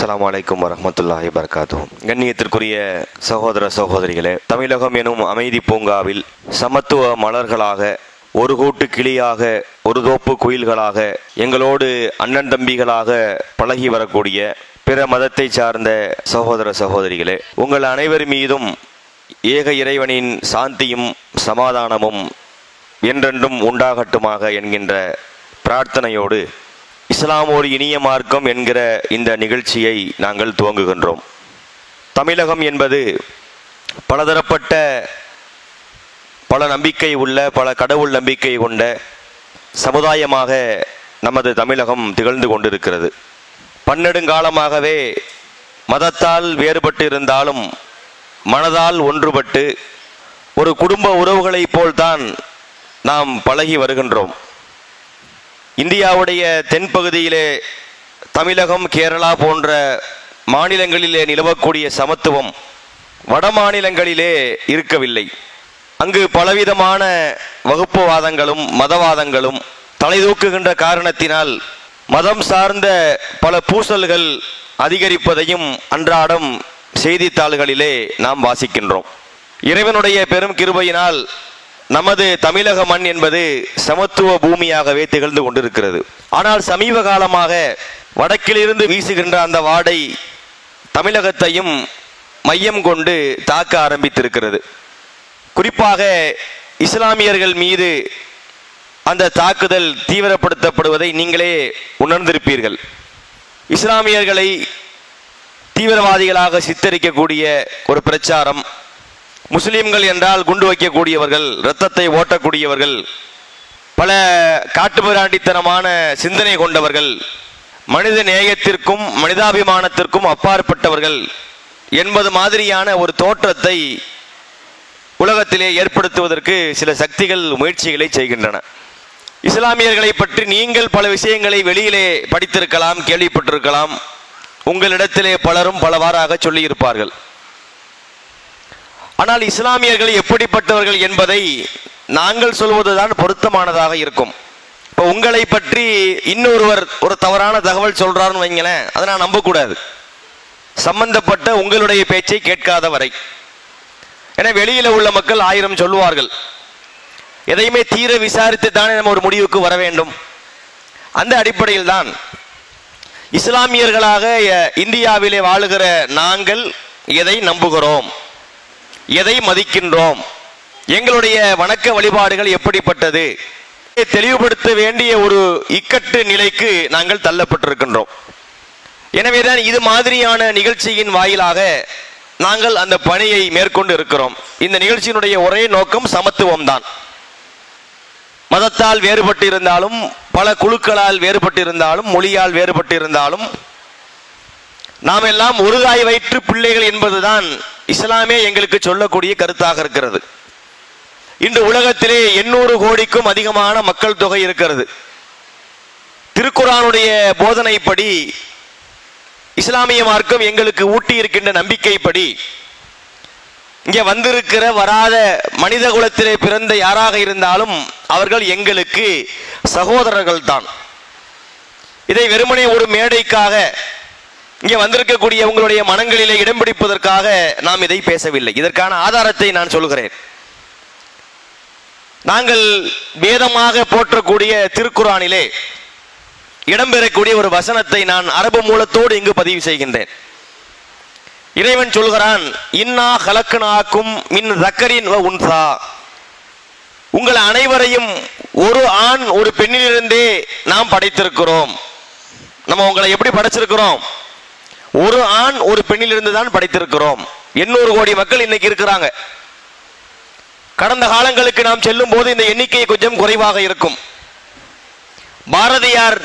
அஸ்லாம் வலைக்கம் வரமத்துல்லாஹி வபரகாத்துஹு. கண்ணியத்திற்குரிய சகோதர சகோதரிகளே தமிழகம் எனும் அமைதி பூங்காவில் சமத்துவ மலர்களாக ஒரு கூட்டு கிளியாக ஒரு தோப்பு குயில்களாக எங்களோடு அண்ணன் தம்பிகளாக பழகி வரக்கூடிய பிற மதத்தை சார்ந்த சகோதர சகோதரிகளே உங்கள் அனைவர் மீதும் ஏக இறைவனின் சாந்தியும் சமாதானமும் என்றென்றும் உண்டாகட்டுமாக என்கின்ற பிரார்த்தனையோடு இஸ்லாம் ஒரு இனிய மார்க்கம் என்கிற இந்த நிகழ்ச்சியை நாங்கள் துவங்குகின்றோம். தமிழகம் என்பது பலதரப்பட்ட பல நம்பிக்கை உள்ள பல கடவுள் நம்பிக்கை கொண்ட சமுதாயமாக நமது தமிழகம் திகழ்ந்து கொண்டிருக்கிறது. பன்னெடுங்காலமாகவே மதத்தால் வேறுபட்டு இருந்தாலும் மனதால் ஒன்றுபட்டு ஒரு குடும்ப உறவுகளைப் போல்தான் நாம் பழகி வருகின்றோம். இந்தியாவுடைய தென்பகுதியிலே தமிழகம் கேரளா போன்ற மாநிலங்களிலே நிலவக்கூடிய சமத்துவம் வட மாநிலங்களிலே இருக்கவில்லை. அங்கு பலவிதமான வகுப்புவாதங்களும் மதவாதங்களும் தலைதூக்குகின்ற காரணத்தினால் மதம் சார்ந்த பல பூசல்கள் அதிகரிப்பதையும் அன்றாடம் செய்தித்தாள்களிலே நாம் வாசிக்கின்றோம். இறைவனுடைய பெரும் கிருபையினால் நமது தமிழக மண் என்பது சமத்துவ பூமியாகவே திகழ்ந்து கொண்டிருக்கிறது. ஆனால் சமீப காலமாக வடக்கிலிருந்து வீசுகின்ற அந்த வாடை தமிழகத்தையும் மையம் கொண்டு தாக்க ஆரம்பித்திருக்கிறது. குறிப்பாக இஸ்லாமியர்கள் மீது அந்த தாக்குதல் தீவிரப்படுத்தப்படுவதை நீங்களே உணர்ந்திருப்பீர்கள். இஸ்லாமியர்களை தீவிரவாதிகளாக சித்தரிக்கக்கூடிய ஒரு பிரச்சாரம் முஸ்லீம்கள் என்றால் குண்டு வைக்கக்கூடியவர்கள் இரத்தத்தை ஓட்டக்கூடியவர்கள் பல காட்டுமிராண்டித்தனமான சிந்தனை கொண்டவர்கள் மனித நேயத்திற்கும் மனிதாபிமானத்திற்கும் அப்பாற்பட்டவர்கள் என்பது மாதிரியான ஒரு தோற்றத்தை உலகத்திலே ஏற்படுத்துவதற்கு சில சக்திகள் முயற்சிகளை செய்கின்றன. இஸ்லாமியர்களை பற்றி நீங்கள் பல விஷயங்களை வெளியிலே படித்திருக்கலாம் கேள்விப்பட்டிருக்கலாம். உங்களிடத்திலே பலரும் பலவாறாக சொல்லியிருப்பார்கள். ஆனால் இஸ்லாமியர்கள் எப்படிப்பட்டவர்கள் என்பதை நாங்கள் சொல்வதுதான் பொருத்தமானதாக இருக்கும். இப்போ உங்களை பற்றி இன்னொருவர் ஒரு தவறான தகவல் சொல்கிறாருன்னு வைங்களேன் அதை நான் நம்பக்கூடாது. சம்பந்தப்பட்ட உங்களுடைய பேச்சை கேட்காத வரை. ஏன்னா வெளியில் உள்ள மக்கள் ஆயிரம் சொல்லுவார்கள். எதையுமே தீர விசாரித்து தானே நம்ம ஒரு முடிவுக்கு வர வேண்டும். அந்த அடிப்படையில் தான் இஸ்லாமியர்களாக இந்தியாவிலே வாழுகிற நாங்கள் எதை நம்புகிறோம்? எதை மதிக்கின்றோம்? எங்களுடைய வணக்க வழிபாடுகள் எப்படிப்பட்டது? தெளிவுபடுத்த வேண்டிய ஒரு இக்கட்டு நிலைக்கு நாங்கள் தள்ளப்பட்டிருக்கின்றோம். எனவேதான் இது மாதிரியான நிகழ்ச்சியின் வாயிலாக நாங்கள் அந்த பணியை மேற்கொண்டு இருக்கிறோம். இந்த நிகழ்ச்சியினுடைய ஒரே நோக்கம் சமத்துவம் தான் மதத்தால் வேறுபட்டிருந்தாலும் பல குழுக்களால் வேறுபட்டிருந்தாலும் மொழியால் வேறுபட்டிருந்தாலும் நாம் எல்லாம் ஒரு தாய் வயிற்று பிள்ளைகள் என்பதுதான் இஸ்லாமே எங்களுக்கு சொல்லக்கூடிய கருத்தாக இருக்கிறது. இன்று உலகத்திலே எண்ணூறு கோடிக்கும் அதிகமான மக்கள் தொகை இருக்கிறது. திருக்குறானுடைய போதனைப்படி இஸ்லாமிய மார்க்கம் எங்களுக்கு ஊட்டி இருக்கின்ற நம்பிக்கைப்படி இங்கே வந்திருக்கிற வராத மனித குலத்திலே பிறந்த யாராக இருந்தாலும் அவர்கள் எங்களுக்கு சகோதரர்கள் தான் இதை வெறுமனே ஒரு மேடைக்காக இங்கே வந்திருக்கக்கூடிய உங்களுடைய மனங்களிலே இடம் பிடிப்பதற்காக நாம் இதை பேசவில்லை. இதற்கான ஆதாரத்தை நான் சொல்கிறேன். நாங்கள் வேதமாக போற்றக்கூடிய திருக்குறானிலே இடம்பெறக்கூடிய ஒரு வசனத்தை நான் அரபு மூலத்தோடு இங்கு பதிவு செய்கின்றேன். இறைவன் சொல்கிறான் இன்னா கலக்குனாக்கும் மின் ரக்கரின் உன்சா. உங்கள் அனைவரையும் ஒரு ஆண் ஒரு பெண்ணிலிருந்தே நாம் படைத்திருக்கிறோம். நம்ம உங்களை எப்படி படைச்சிருக்கிறோம்? ஒரு ஆண் ஒரு பெண்ணிலிருந்து தான் படைத்திருக்கிறோம். எண்ணூறு கோடி மக்கள் இன்னைக்கு இருக்கிறாங்க. கடந்த காலங்களுக்கு நாம் செல்லும் போது இந்த எண்ணிக்கை கொஞ்சம் குறைவாக இருக்கும். பாரதியார்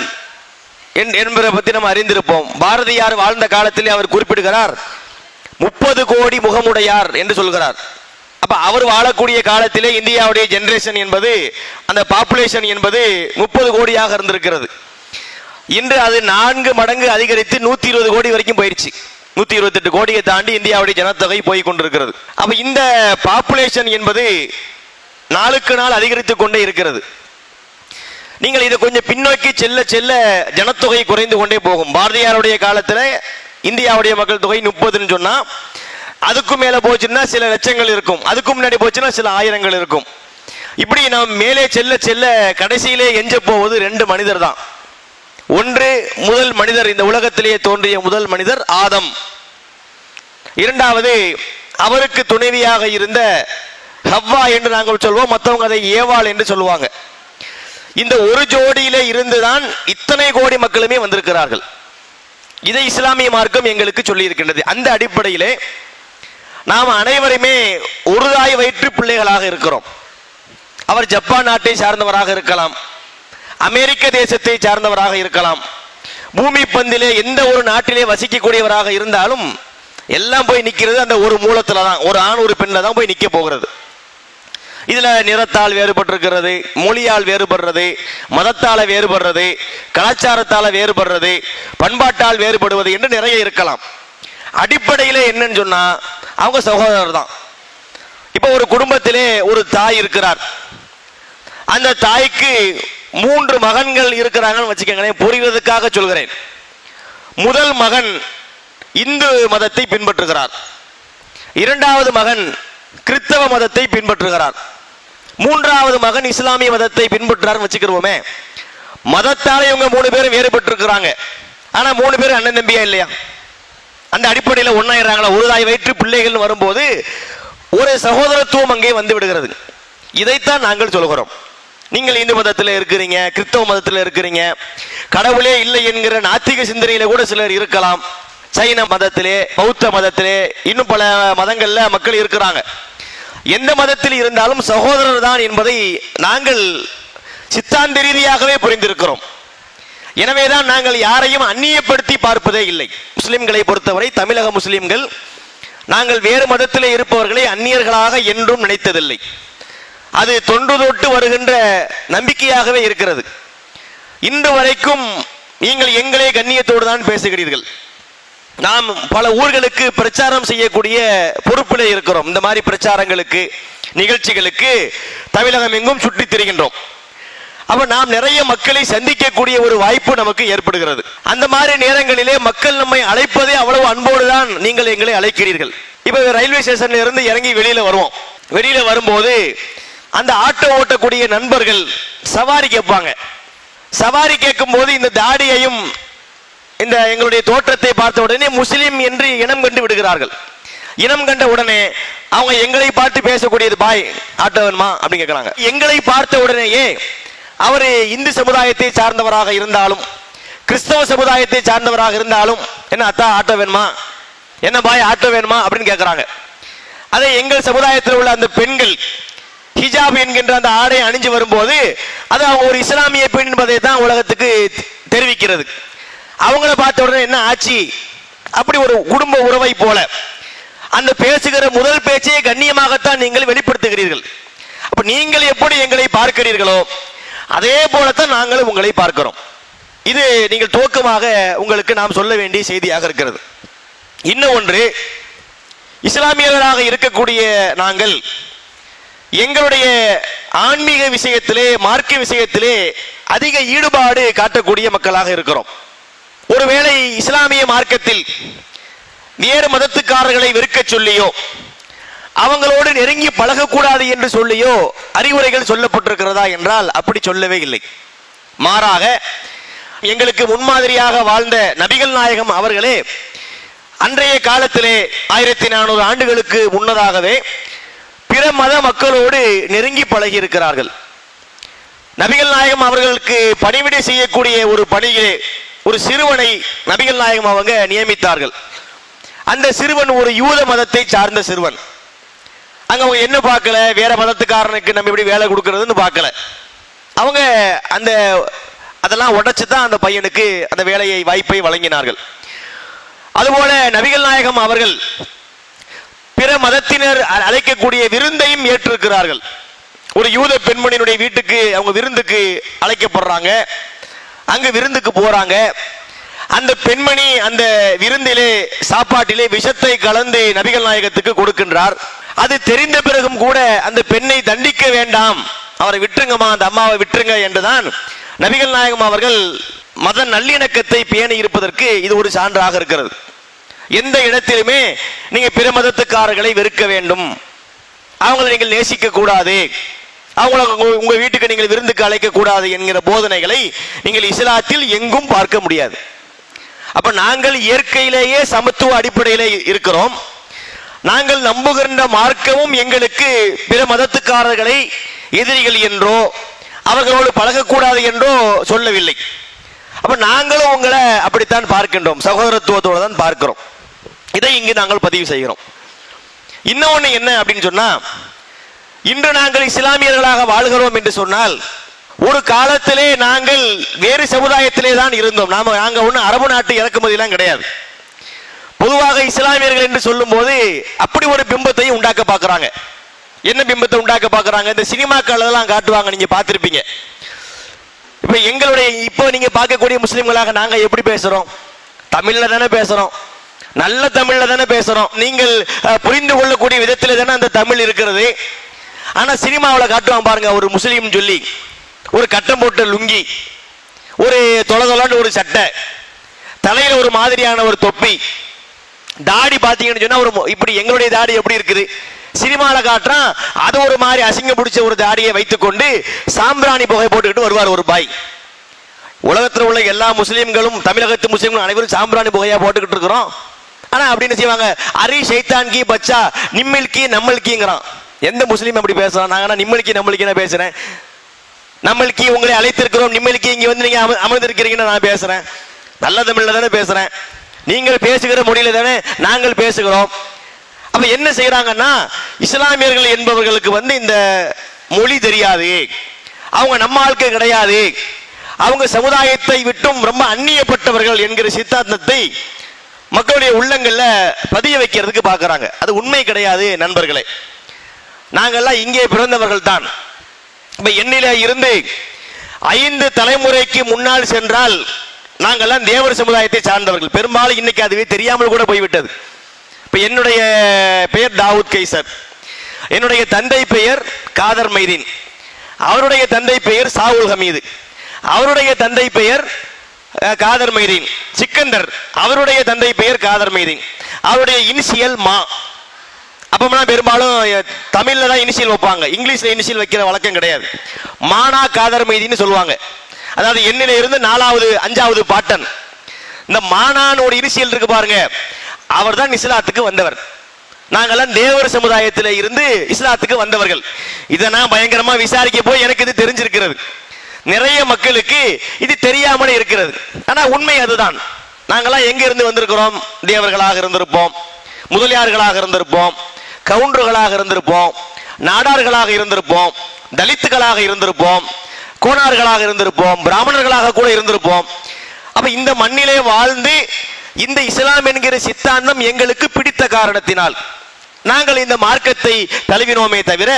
என்பதை பற்றி நம்ம அறிந்திருப்போம். பாரதியார் வாழ்ந்த காலத்திலே அவர் குறிப்பிடுகிறார் முப்பது கோடி முகமுடையார் என்று சொல்கிறார். அப்ப அவர் வாழக்கூடிய காலத்திலே இந்தியாவுடைய ஜெனரேஷன் என்பது அந்த பாப்புலேஷன் என்பது முப்பது கோடியாக இருந்திருக்கிறது. இன்று அது நான்கு மடங்கு அதிகரித்து நூத்தி இருபது கோடி வரைக்கும் போயிடுச்சு நூத்தி இருபத்தெட்டு கோடியை தாண்டி இந்தியாவுடைய ஜனத்தொகை போய் கொண்டிருக்கிறது அப்ப இந்த பாப்புலேஷன் என்பது நாளுக்கு நாள் அதிகரித்து கொண்டே இருக்கிறது. நீங்கள் இதை கொஞ்சம் பின்னோக்கி செல்ல செல்ல ஜனத்தொகை குறைந்து கொண்டே போகும். பாரதியாருடைய காலத்துல இந்தியாவுடைய மக்கள் தொகை முப்பதுன்னு சொன்னா அதுக்கும் மேல போச்சுன்னா சில லட்சங்கள் இருக்கும். அதுக்கும் முன்னாடி போச்சுன்னா சில ஆயிரங்கள் இருக்கும். இப்படி நாம் மேலே செல்ல செல்ல கடைசியிலே எஞ்ச போவது ரெண்டு மனிதர் தான் ஒன்று முதல் மனிதர் இந்த உலகத்திலேயே தோன்றிய முதல் மனிதர் ஆதம். இரண்டாவது அவருக்கு துணைவியாக இருந்த ஹவ்வா என்று நாங்கள் சொல்வோம் மற்றவங்க அதை ஏவாள் என்று சொல்லுவாங்க. இந்த ஒரு ஜோடியிலே இருந்துதான் இத்தனை கோடி மக்களுமே வந்திருக்கிறார்கள். இதை இஸ்லாமிய மார்க்கம் எங்களுக்கு சொல்லி இருக்கின்றது அந்த அடிப்படையிலே நாம் அனைவருமே ஒரு தாய் வயிற்று பிள்ளைகளாக இருக்கிறோம். அவர் ஜப்பான் நாட்டை சார்ந்தவராக இருக்கலாம். அமெரிக்க தேசத்தை சார்ந்தவராக இருக்கலாம். பூமி பந்திலே எந்த ஒரு நாட்டிலே வசிக்கக்கூடியவராக இருந்தாலும் எல்லாம் போய் நிற்கிறது அந்த ஒரு மூலத்தில் தான் ஒரு ஆண் ஒரு பெண்ணில் தான் போய் நிற்க போகிறது. இதில் நிறத்தால் வேறுபட்டிருக்கிறது மொழியால் வேறுபடுறது மதத்தால் வேறுபடுறது கலாச்சாரத்தால் வேறுபடுறது பண்பாட்டால் வேறுபடுவது என்று நிறைய இருக்கலாம். அடிப்படையில் என்னன்னு சொன்னால் அவங்க சகோதரர் தான். இப்போ ஒரு குடும்பத்திலே ஒரு தாய் இருக்கிறார். அந்த தாய்க்கு மூன்று மகன்கள் இருக்கிறாங்கன்னு வச்சுக்கோங்களேன் புரிவதற்காக சொல்கிறேன். முதல் மகன் இந்து மதத்தை பின்பற்றுகிறார். இரண்டாவது மகன் கிறிஸ்தவ மதத்தை பின்பற்றுகிறார். மூன்றாவது மகன் இஸ்லாமிய மதத்தை பின்பற்றுறார் வச்சுக்கிறோமே மதத்தால இவங்க மூணு பேரும் வேறுபட்டு இருக்கிறாங்க ஆனா மூணு பேரும் அண்ணன் தம்பியா இல்லையா? அந்த அடிப்படையில் ஒன்னாயிடுறாங்களா ஒரு தாய் வயிற்று பிள்ளைகள் வரும்போது ஒரு சகோதரத்துவம் அங்கே வந்து விடுகிறது. இதைத்தான் நாங்கள் சொல்கிறோம். நீங்கள் இந்து மதத்தில் இருக்கிறீங்க கிறிஸ்தவ மதத்தில் இருக்கிறீங்க கடவுளே இல்லை என்கிற நாத்திக சிந்தனையில கூட சிலர் இருக்கலாம். சைன மதத்திலே பௌத்த மதத்திலே இன்னும் பல மதங்கள்ல மக்கள் இருக்கிறாங்க. எந்த மதத்தில் இருந்தாலும் சகோதரர் தான் என்பதை நாங்கள் சித்தாந்த ரீதியாகவே புரிந்திருக்கிறோம். எனவேதான் நாங்கள் யாரையும் அந்நியப்படுத்தி பார்ப்பதே இல்லை. முஸ்லிம்களை பொறுத்தவரை தமிழக முஸ்லிம்கள் நாங்கள் வேறு மதத்திலே இருப்பவர்களை அந்நியர்களாக என்றும் நினைத்ததில்லை. அது தொன்று தொட்டு வருகின்ற நம்பிக்கையாகவே இருக்கிறது. இன்று வரைக்கும் நீங்கள் எங்களே கண்ணியத்தோடு தான் பேசுகிறீர்கள். நாம் பல ஊர்களுக்கு பிரச்சாரம் செய்யக்கூடிய பொறுப்பில் இருக்கிறோம். இந்த மாதிரி பிரச்சாரங்களுக்கு நிகழ்ச்சிகளுக்கு தமிழகம் எங்கும் சுற்றித் திரிகின்றோம். அப்ப நாம் நிறைய மக்களை சந்திக்கக்கூடிய ஒரு வாய்ப்பு நமக்கு ஏற்படுகிறது. அந்த மாதிரி நேரங்களிலே மக்கள் நம்மை அழைப்பதே அவ்வளவு அன்போடு தான் நீங்கள் எங்களை அழைக்கிறீர்கள். இப்ப ரயில்வே ஸ்டேஷன்ல இருந்து இறங்கி வெளியில வருவோம். வெளியில வரும்போது அந்த ஆட்டோ ஓட்டக்கூடிய நண்பர்கள் சவாரி கேட்பாங்க. சவாரி கேட்கும் போது இந்த தாடியையும் இந்த எங்களுடைய தோற்றத்தை பார்த்த உடனே முஸ்லீம் என்று இனம் கண்டு விடுகிறார்கள். இனம் கண்ட உடனே அவங்க எங்களை பார்த்து பேசக்கூடியது பாய் ஆட்டோவன்மா அப்படின்னு கேட்குறாங்க. எங்களை பார்த்த உடனேயே அவர் இந்து சமுதாயத்தை சார்ந்தவராக இருந்தாலும் கிறிஸ்தவ சமுதாயத்தை சார்ந்தவராக இருந்தாலும் என்ன அத்தா ஆட்டோ வேணுமா? என்ன பாய் ஆட்டோ வேணுமா? அப்படின்னு கேட்குறாங்க. அதை எங்கள் சமுதாயத்தில் உள்ள அந்த பெண்கள் ஹிஜாப் என்கின்ற அந்த ஆடை அணிஞ்சு வரும்போது அது அவங்க ஒரு இஸ்லாமிய பெண் என்பதை தான் உலகத்துக்கு தெரிவிக்கிறது. அவங்கள பார்த்த உடனே என்ன ஆச்சு? அப்படி ஒரு குடும்ப உறவை போல. அந்த பேசுகிற முதல் பேச்சையே கண்ணியமாகத்தான் நீங்கள் வெளிப்படுத்துகிறீர்கள். அப்ப நீங்கள் எப்படி எங்களை பார்க்கிறீர்களோ அதே போலத்தான் நாங்களும் உங்களை பார்க்கிறோம். இது நீங்கள் துவக்கமாக உங்களுக்கு நாம் சொல்ல வேண்டிய செய்தியாக இருக்கிறது. இன்னும் ஒன்று இஸ்லாமியர்களாக இருக்கக்கூடிய நாங்கள் எங்களுடைய ஆன்மீக விஷயத்திலே மார்க்க விஷயத்திலே அதிக ஈடுபாடு காட்டக்கூடிய மக்களாக இருக்கிறோம். ஒருவேளை இஸ்லாமிய மார்க்கத்தில் வேறு மதத்துக்காரர்களை வெறுக்க சொல்லியோ அவங்களோடு நெருங்கி பழகக்கூடாது என்று சொல்லியோ அறிவுரைகள் சொல்லப்பட்டிருக்கிறதா என்றால் அப்படி சொல்லவே இல்லை. மாறாக எங்களுக்கு முன்மாதிரியாக வாழ்ந்த நபிகள் நாயகம் அவர்களே அன்றைய காலத்திலே ஆயிரத்தி நானூறு ஆண்டுகளுக்கு முன்னதாகவே பிற மத மக்களோடு நெருங்கி பழகி இருக்கிறார்கள் நபிகள் நாயகம் அவர்களுக்கு பணிவிடை செய்யக்கூடிய ஒரு பணியிலே ஒரு சிறுவனை நபிகள் நாயகம் அவங்க நியமித்தார்கள். அந்த சிறுவன் ஒரு யூத மதத்தை சார்ந்த சிறுவன். அங்க அவங்க என்ன பார்க்கல? வேற மதத்துக்காரனுக்கு நம்ம இப்படி வேலை கொடுக்கறதுன்னு பார்க்கல. அவங்க அந்த அதெல்லாம் உடைச்சு தான் அந்த பையனுக்கு அந்த வேலையை வாய்ப்பை வழங்கினார்கள். அதுபோல நபிகள் நாயகம் அவர்கள் பிற மதத்தினர் அழைக்கக்கூடிய விருந்தையும் ஏற்றிருக்கிறார்கள். ஒரு யூத பெண்மணியினுடைய வீட்டுக்கு அவங்க விருந்துக்கு அழைக்கப்படுறாங்க. அங்கு விருந்துக்கு போறாங்க. அந்த பெண்மணி அந்த விருந்திலே சாப்பாட்டிலே விஷத்தை கலந்து நபிகள் நாயகத்துக்கு கொடுக்கின்றார். அது தெரிந்த பிறகும் கூட அந்த பெண்ணை தண்டிக்க வேண்டாம். அவரை விட்டுருங்கம்மா அந்த அம்மாவை விட்டுருங்க என்றுதான் நபிகள் நாயகம் அவர்கள் மத நல்லிணக்கத்தை பேணி இருப்பதற்கு இது ஒரு சான்றாக இருக்கிறது. எந்த இடத்திலுமே நீங்க பிற மதத்துக்காரர்களை வெறுக்க வேண்டும். அவங்களை நீங்கள் நேசிக்க கூடாது. அவங்கள உங்க- வீட்டுக்கு நீங்கள் விருந்துக்கு அழைக்க கூடாது என்கிற போதனைகளை நீங்கள் இஸ்லாத்தில் எங்கும் பார்க்க முடியாது. அப்ப நாங்கள் இயற்கையிலேயே சமத்துவ அடிப்படையிலே இருக்கிறோம். நாங்கள் நம்புகின்ற மார்க்கமும் எங்களுக்கு பிற மதத்துக்காரர்களை எதிரிகள் என்றோ அவர்களோடு பழகக்கூடாது என்றோ சொல்லவில்லை. அப்ப நாங்களும் உங்களை அப்படித்தான் பார்க்கின்றோம். சகோதரத்துவத்தோடு தான் பார்க்கிறோம். இதை இங்கு நாங்கள் பதிவு செய்கிறோம். இன்னொன்று என்ன அப்படின்னு சொன்னா இன்று நாங்கள் இஸ்லாமியர்களாக வாழ்கிறோம் என்று சொன்னால் ஒரு காலத்திலே நாங்கள் வேறு சமுதாயத்திலே தான் இருந்தோம். நாம நாங்க ஒன்றும் அரபு நாட்டு இறக்குமதியெல்லாம் கிடையாது. பொதுவாக இஸ்லாமியர்கள் என்று சொல்லும்போது அப்படி ஒரு பிம்பத்தையும் உண்டாக்க பார்க்குறாங்க. என்ன பிம்பத்தை உண்டாக்க பார்க்குறாங்க? இந்த சினிமாக்களெல்லாம் காட்டுவாங்க நீங்கள் பார்த்துருப்பீங்க. இப்போ எங்களுடைய இப்போ நீங்கள் பார்க்கக்கூடிய முஸ்லீம்களாக நாங்கள் எப்படி பேசுகிறோம் தமிழில் தானே பேசுகிறோம் நல்ல தமிழ்ல தானே பேசுறோம். நீங்கள் புரிந்து கொள்ளக்கூடிய விதத்தில் தானே அந்த தமிழ் இருக்கிறது. ஆனா சினிமாவில் காட்டுவாங்க பாருங்க ஒரு முஸ்லீம் சொல்லி. ஒரு கட்டம் போட்ட லுங்கி. ஒரு தொலை தொலைன்னு ஒரு சட்டை. தலையில ஒரு மாதிரியான ஒரு தொப்பி. தாடி பாத்தீங்கன்னு சொன்னா ஒரு இப்படி எங்களுடைய தாடி எப்படி இருக்குது? சினிமாவில் காட்டுறான் அது ஒரு மாதிரி அசிங்க பிடிச்ச ஒரு தாடியை வைத்துக்கொண்டு சாம்பிராணி புகை போட்டுக்கிட்டு வருவார் ஒரு பாய். உலகத்தில் உள்ள எல்லா முஸ்லீம்களும் தமிழகத்து முஸ்லீம்களும் அனைவரும் சாம்பிராணி புகையா போட்டுக்கிட்டு இருக்கிறோம். ஆனா அப்படின்னு செய்வாங்க? அரி ஷைத்தான் கி பச்சா நிம்மில்கி நம்மளுக்கிங்கிறான் எந்த முஸ்லீம் அப்படி பேசுறான்? நாங்க நிம்மல்கி நம்மளுக்கு நான் பேசுறேன். நம்மளுக்கு உங்களை அழைத்திருக்கிறோம் நிம்மதிக்கு இங்க வந்து நீங்க அம- அமர்ந்திருக்கிறீங்கன்னு நான் பேசுறேன். நல்ல தமிழ்ல தானே பேசுறேன். நீங்கள் பேசுகிற மொழியில தானே நாங்கள் பேசுகிறோம். அப்ப என்ன செய்யறாங்கன்னா இஸ்லாமியர்கள் என்பவர்களுக்கு வந்து இந்த மொழி தெரியாது. அவங்க நம்ம ஆட்கள் கிடையாது. அவங்க சமுதாயத்தை விட்டும் ரொம்ப அந்நியப்பட்டவர்கள் என்கிற சித்தாந்தத்தை மக்களுடைய உள்ளங்கள்ல பதிய வைக்கிறதுக்கு பார்க்குறாங்க. அது உண்மை கிடையாது நண்பர்களே. நாங்கள்லாம் இங்கே பிறந்தவர்கள் தான் இப்ப எண்ணில இருந்து ஐந்து தலைமுறைக்கு முன்னால் சென்றால் நாங்கெல்லாம் தேவர் சமுதாயத்தை சார்ந்தவர்கள். பெரும்பாலும் இன்னைக்கு அதுவே தெரியாமல் கூட போய்விட்டது. இப்ப என்னுடைய பெயர் தாவூத் கைசர் என்னுடைய தந்தை பெயர் காதர் மைதீன். அவருடைய தந்தை பெயர் சாவுல் ஹமீது. அவருடைய தந்தை பெயர் காதர் மைதீன் சிக்கந்தர். அவருடைய தந்தை பெயர் காதர் மைதீன். அவருடைய இனிஷியல் மா. அப்பமெல்லாம் பெரும்பாலும் தமிழில் தான் இனிஷியல் வைப்பாங்க. இங்கிலீஷில் இனிஷியல் வைக்கிற வழக்கம் கிடையாது. மானா காதர் மைதின்னு சொல்லுவாங்க. அதாவது எண்ணில இருந்து நாலாவது அஞ்சாவது பாட்டன். இந்த மானானோட இனிஷியல் இருக்கு பாருங்க. அவர் தான் இஸ்லாத்துக்கு வந்தவர். நாங்கெல்லாம் தேவர் சமுதாயத்தில் இருந்து இஸ்லாத்துக்கு வந்தவர்கள். இதை நான் பயங்கரமா விசாரிக்க போய் எனக்கு இது தெரிஞ்சிருக்கிறது. நிறைய மக்களுக்கு இது தெரியாமலே இருக்கிறது. ஆனா உண்மை அதுதான். நாங்கெல்லாம் எங்க இருந்து வந்திருக்கிறோம்? தேவர்களாக இருந்திருப்போம். முதலியார்களாக இருந்திருப்போம். கவுண்டர்களாக இருந்திருப்போம். நாடார்களாக இருந்திருப்போம். தலித்துகளாக இருந்திருப்போம். கோணார்களாக இருந்திருப்போம். பிராமணர்களாக கூட இருந்திருப்போம். அப்ப இந்த மண்ணிலே வாழ்ந்து இந்த இஸ்லாம் என்கிற சித்தாந்தம் எங்களுக்கு பிடித்த காரணத்தினால் நாங்கள் இந்த மார்க்கத்தை தழுவினோமே தவிர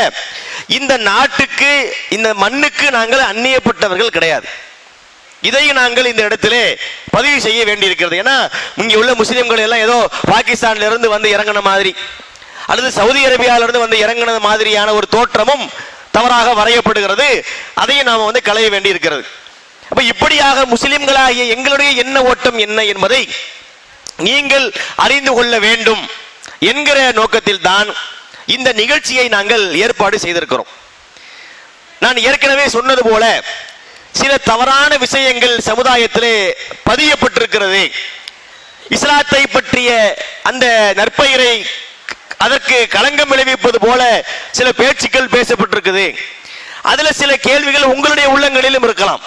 இந்த நாட்டுக்கு இந்த மண்ணுக்கு நாங்கள் அந்நியப்பட்டவர்கள் கிடையாது. இதை நாங்கள் இந்த இடத்திலே பதிவு செய்ய வேண்டியிருக்கிறது. ஏன்னா இங்கே உள்ள முஸ்லிம்கள் எல்லாம் ஏதோ பாகிஸ்தான்ல இருந்து வந்து இறங்கின மாதிரி அல்லது சவுதி அரேபியாவிலிருந்து வந்து இறங்கின மாதிரியான ஒரு தோற்றமும் தவறாக வரையப்படுகிறது. அதையும் நாம் வந்து களைய வேண்டியிருக்கிறது. அப்ப இப்படியாக முஸ்லிம்களாகிய எங்களுடைய எண்ண ஓட்டம் என்ன என்பதை நீங்கள் அறிந்து கொள்ள வேண்டும். என்கிற நோக்கத்தில் தான் இந்த நிகழ்ச்சியை நாங்கள் ஏற்பாடு செய்திருக்கிறோம். நான் ஏற்கனவே சொன்னது போல சில தவறான விஷயங்கள் சமுதாயத்திலே பதியப்பட்டிருக்கிறது. இஸ்லாத்தை பற்றிய அந்த நற்பெயரை அதற்கு களங்கம் விளைவிப்பது போல சில பேச்சுக்கள் பேசப்பட்டிருக்குது. அதுல சில கேள்விகள் உங்களுடைய உள்ளங்களிலும் இருக்கலாம்.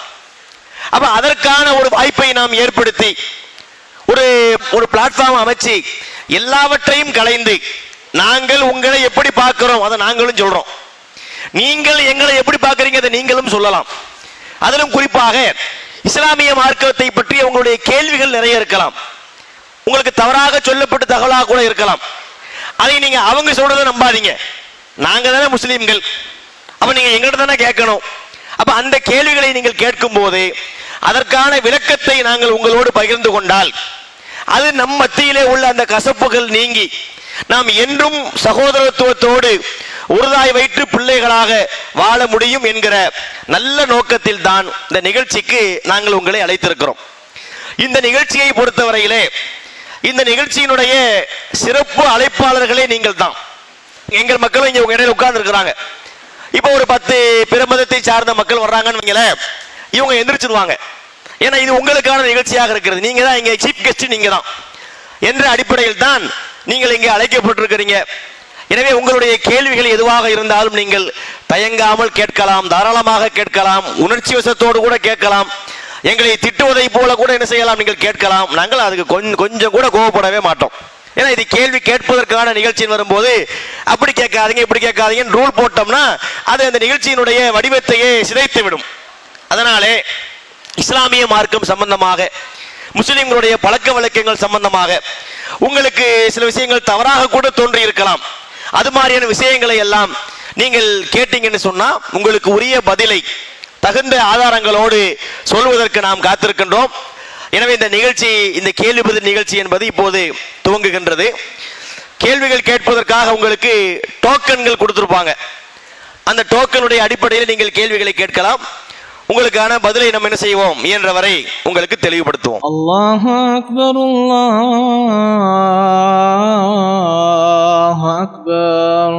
அப்ப அதற்கான ஒரு வாய்ப்பை நாம் ஏற்படுத்தி ஒரு ஒரு பிளாட்ஃபார்ம் அமைச்சு எல்லாவற்றையும் கலைந்து நாங்கள் உங்களை எப்படி பார்க்கிறோம்? அதை நாங்களும் சொல்றோம். நீங்கள் எங்களை எப்படி பார்க்குறீங்க? அதை நீங்களும் சொல்லலாம். அதிலும் குறிப்பாக இஸ்லாமிய மார்க்கத்தை பற்றி உங்களுடைய கேள்விகள் நிறைய இருக்கலாம். உங்களுக்கு தவறாக சொல்லப்பட்ட தகவலாக கூட இருக்கலாம். அதை நீங்க அவங்க சொல்றதை நம்பாதீங்க. நாங்க தானே முஸ்லீம்கள். அப்ப நீங்க எங்கிட்ட தானே கேட்கணும்? அப்ப அந்த கேள்விகளை நீங்கள் கேட்கும் போது அதற்கான விளக்கத்தை நாங்கள் உங்களோடு பகிர்ந்து கொண்டால் அது நம் மத்தியிலே உள்ள அந்த கசப்புகள் நீங்கி நாம் என்றும் சகோதரத்துவத்தோடு உறுதாய் வயிற்று பிள்ளைகளாக வாழ முடியும் என்கிற நல்ல நோக்கத்தில் தான் இந்த நிகழ்ச்சிக்கு நாங்கள் உங்களை அழைத்திருக்கிறோம். இந்த நிகழ்ச்சியை பொறுத்தவரையிலே இந்த நிகழ்ச்சியினுடைய சிறப்பு அழைப்பாளர்களே நீங்கள் தான் எங்கள் மக்களும் இங்கே உங்க இடையில உட்கார்ந்து இருக்கிறாங்க இப்போ ஒரு பத்து பிற மதத்தை சார்ந்த மக்கள் வர்றாங்கன்னு வைங்களேன் இவங்க எந்திரிச்சிருவாங்க. ஏன்னா இது உங்களுக்கான நிகழ்ச்சியாக இருக்கிறது. நீங்க தான் இங்க சீஃப் கெஸ்ட் நீங்க தான். என்ற அடிப்படையில் தான் நீங்கள் இங்கே அழைக்கப்பட்டிருக்கிறீங்க. எனவே உங்களுடைய கேள்விகள் எதுவாக இருந்தாலும் நீங்கள் தயங்காமல் கேட்கலாம் தாராளமாக கேட்கலாம் உணர்ச்சி வசத்தோடு கூட கேட்கலாம். எங்களை திட்டுவதை போல கூட என்ன செய்யலாம் நீங்கள் கேட்கலாம். நாங்கள் அதுக்கு கொஞ்சம் கொஞ்சம் கூட கோவப்படவே மாட்டோம். ஏன்னா இது கேள்வி கேட்பதற்கான நிகழ்ச்சின்னு வரும்போது அப்படி கேட்காதீங்க இப்படி கேட்காதீங்கன்னு ரூல் போட்டோம்னா அது அந்த நிகழ்ச்சியினுடைய வடிவத்தையே சிதைத்து விடும் அதனாலே இஸ்லாமிய மார்க்கம் சம்பந்தமாக முஸ்லிம்களுடைய பழக்க வழக்கங்கள் சம்பந்தமாக உங்களுக்கு சில விஷயங்கள் தவறாக கூட தோன்றி இருக்கலாம் அது மாதிரியான விஷயங்களை எல்லாம் நீங்கள் கேட்டீங்கன்னு சொன்னா உங்களுக்கு உரிய பதிலை தகுந்த ஆதாரங்களோடு சொல்வதற்கு நாம் காத்திருக்கின்றோம். எனவே இந்த நிகழ்ச்சி இந்த கேள்வி பதில் நிகழ்ச்சி என்பது இப்போது துவங்குகின்றது. கேள்விகள் கேட்பதற்காக உங்களுக்கு டோக்கன்கள் கொடுத்திருப்பாங்க. அந்த டோக்கனுடைய அடிப்படையில் நீங்கள் கேள்விகளை கேட்கலாம். உங்களுக்கான பதிலை நம்ம என்ன செய்வோம் இயன்ற வரை உங்களுக்கு தெளிவுபடுத்துவோம். அல்லாஹ் அக்பர் அல்லாஹ் அக்பர்.